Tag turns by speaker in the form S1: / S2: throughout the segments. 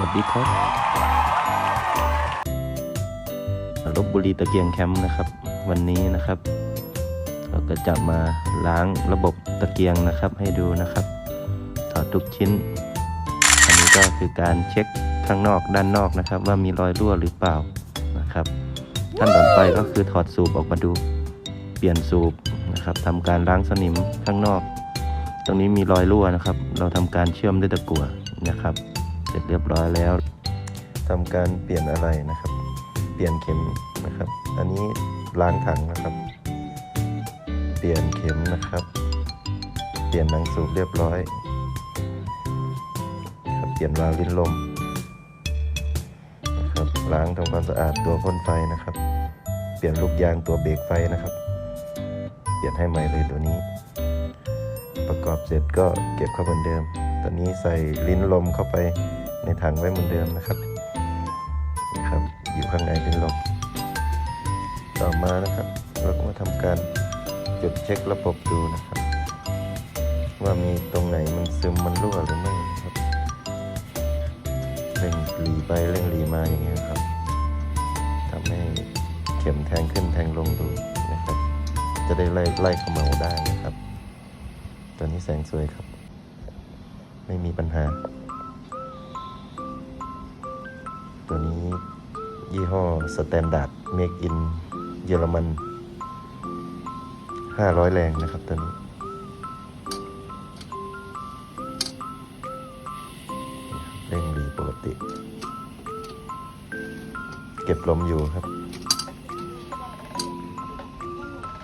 S1: วัสดีครับลบบุรีตะเกียงแคมป์นะครับ วันนี้นะครับ เราก็จะมาล้างระบบตะเกียงนะครับ ให้ดูนะครับถอดทุกชิ้น อันนี้ก็คือการเช็คข้างนอกด้านนอกนะครับ ว่ามีรอยรั่วหรือเปล่านะครับขั้นตอนไปก็คือถอดสูบออกมาดู เปลี่ยนสูบนะครับทำการล้างสนิมข้างนอก ตรงนี้มีรอยรั่วนะครับ เราทำการเชื่อมด้วยตะกั่วนะครับ ร็จเรียบร้อยแล้วทำการเปลี่ยนอะไรนะครับ เปลี่ยนเข็มนะครับ อันนี้ล้างถังนะครับ เปลี่ยนเข็มนะครับ เปลี่ยนหนังสูบเรียบร้อยครับเปลี่ยนวาล์วลิ้นลมนะครับล้างทำความสะอาดตัวพ่นไฟนะครับ เปลี่ยนลูกยางตัวเบรกไฟนะครับ เปลี่ยนให้ใหม่เลยตัวนี้ ประกอบเสร็จก็เก็บเข้าเหมือนเดิม ตอนนี้ใส่ลิ้นลมเข้าไป ในถังไว้เหมือนเดิมนะครับนะครับ อยู่ข้างในลิ้นลมต่อมานะครับ เราก็มาทำการจุดเช็คระบบดูนะครับ ว่ามีตรงไหนมันซึมมันรั่วหรือไม่นะครับเร่งหลีไปเร่งหลีมาอย่างเงี้ยครับทำให้เข็มแทงขึ้นแทงลงดูนะครับ จะได้ไล่ไล่เขมเหลาได้นะครับตัวนี้แสงสวยครับ ไม่มีปัญหา ตัวนี้ยี่ห้อสแตนดาร์ดเมกอินเยอรมัน 500 แรงนะครับตัวนี้เร่งดีปกติ เก็บลมอยู่ครับ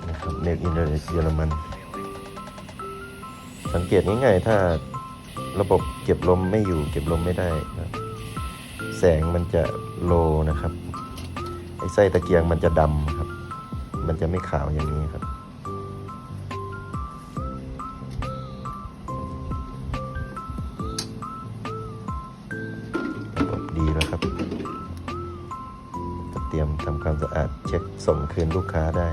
S1: นะครับเมกอินเยอรมัน สังเกตง่ายๆถ้าระบบเก็บลมไม่อยู่เก็บลมไม่ได้นะ แสงมันจะโลนะครับไอ้ไส้ตะเกียงมันจะดำครับ มันจะไม่ขาวอย่างนี้ครับระบบดีแล้วครับ เตรียมทำความสะอาดเช็คส่งคืนลูกค้าได้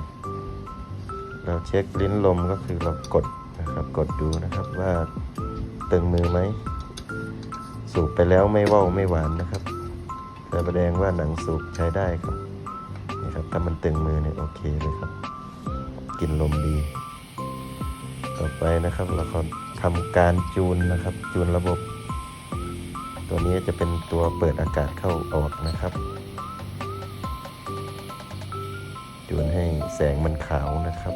S1: เราเช็คลิ้นลมก็คือเรากดนะครับ กดดูนะครับว่าตึงมือไหม สูบไปแล้วไม่ว่าวไม่หวานนะครับ แต่แสดงว่าหนังสูบใช้ได้ครับ นี่ครับ ถ้ามันตึงมือเนี่ยโอเคเลยครับ กินลมดี ต่อไปนะครับเราก็ทำการจูนนะครับ จูนระบบ ตัวนี้จะเป็นตัวเปิดอากาศเข้าออกนะครับ จูนให้แสงมันขาวนะครับ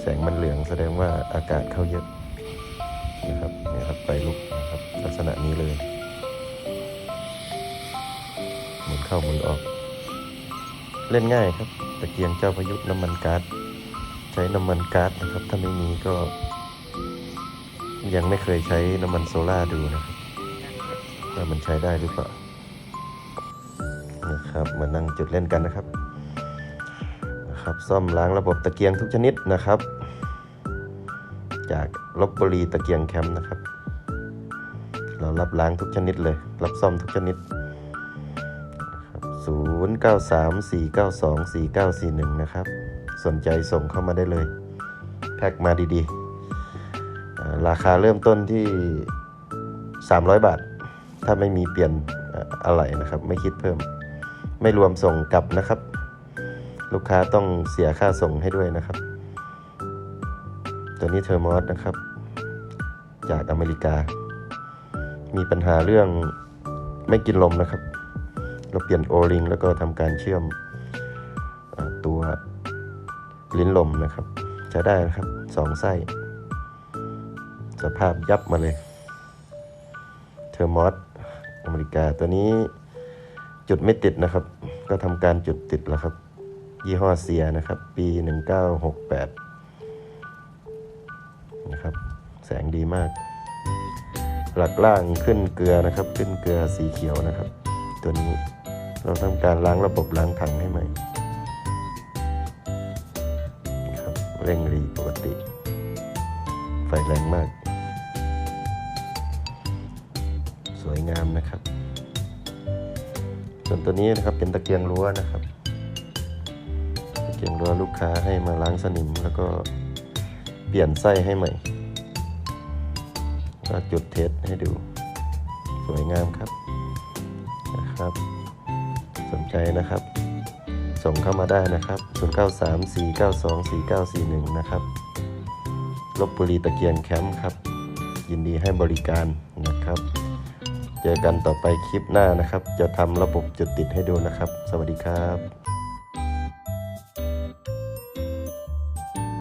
S1: แสงมันเหลืองแสดงว่าอากาศเข้าเยอะนะครับนี่ครับไฟลุกนะครับ ลักษณะนี้เลย เข้าหมุนออก เล่นง่ายครับ ตะเกียงเจ้าพายุน้ำมันก๊าซใช้น้ำมันก๊าซนะครับ ถ้าไม่มีก็ ยังไม่เคยใช้น้ำมันโซล่าดูนะครับว่ามันใช้ได้หรือเปล่านะครับมานั่งจุดเล่นกันนะครับนะครับ ซ่อมล้างระบบตะเกียงทุกชนิดนะครับ จากลบบุรีตะเกียงแคมป์นะครับ เรารับล้างทุกชนิดเลย รับซ่อมทุกชนิด 0 9 3 4 9 2 4 9 4 1 นะครับ สนใจส่งเข้ามาได้เลย แพ็กมาดีๆ ราคาเริ่มต้นที่ 300 บาท ถ้าไม่มีเปลี่ยนอะไหล่นะครับ ไม่คิดเพิ่ม ไม่รวมส่งกลับนะครับ ลูกค้าต้องเสียค่าส่งให้ด้วยนะครับ ตัวนี้เทอร์มอสนะครับ จากอเมริกา มีปัญหาเรื่องไม่กินลมนะครับ เราเปลี่ยนโอริงแล้วก็ทำการเชื่อมอตัวลิ้นลมนะครับใช้ได้นะครับสองไส้สภาพยับมาเลย เทอร์มอสอเมริกาตัวนี้จุดไม่ติดนะครับ ก็ทำการจุดติดแล้วครับ ยี่ห้อเซียนะครับ ปี 1968 นะครับ แสงดีมาก หลักล่างขึ้นเกลือนะครับ ขึ้นเกลือสีเขียวนะครับ ตัวนี้ เราทำการล้างระบบล้างถังให้ใหม่ครับเร่งรีปกติ ไฟแรงมาก สวยงามนะครับ ส่วนตัวนี้นะครับเป็นตะเกียงรั้วนะครับ ตะเกียงรั้วลูกค้าให้มาล้างสนิมแล้วก็เปลี่ยนไส้ให้ใหม่ ก็จุดเทสให้ดู สวยงามครับ นะครับ สนใจนะครับ ส่งเข้ามาได้นะครับ 0934924941 นะครับลบบุรีตะเกียงแคมป์ครับ ยินดีให้บริการนะครับ เจอกันต่อไปคลิปหน้านะครับ จะทำระบบจุดติดให้ดูนะครับ สวัสดีครับ